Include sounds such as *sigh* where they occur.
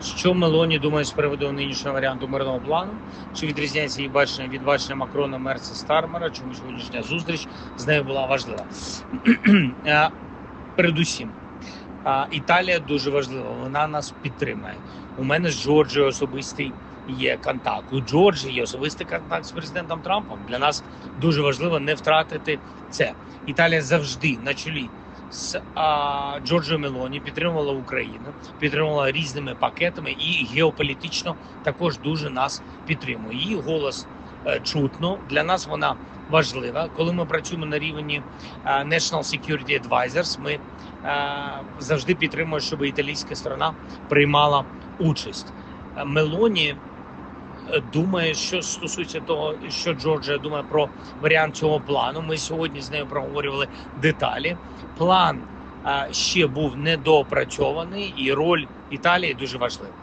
Що Мелоні думає з приводу нинішнього варіанту мирного плану? Чи відрізняється її бачення від бачення Макрона Мерса Стармера? Чому сьогоднішня зустріч з нею була важлива? *clears throat* Е, Передусім, Італія дуже важлива. Вона нас підтримує. У мене з Джорджією особистий є контакт. У Джорджії є особистий контакт з президентом Трампом. Для нас дуже важливо не втратити це. Італія завжди на чолі з а, Джорджіо Мелоні підтримувала Україну, підтримувала різними пакетами і геополітично також дуже нас підтримує. Її голос е, чутно. Для нас вона важлива. Коли ми працюємо на рівні е, National Security Advisors, ми е, завжди підтримуємо, щоб італійська сторона приймала участь. Е, Мелоні думає, що стосується того, що Джорджія думає про варіант цього плану. Ми сьогодні з нею проговорювали деталі. План е, ще був недоопрацьований, і роль Італії дуже важлива.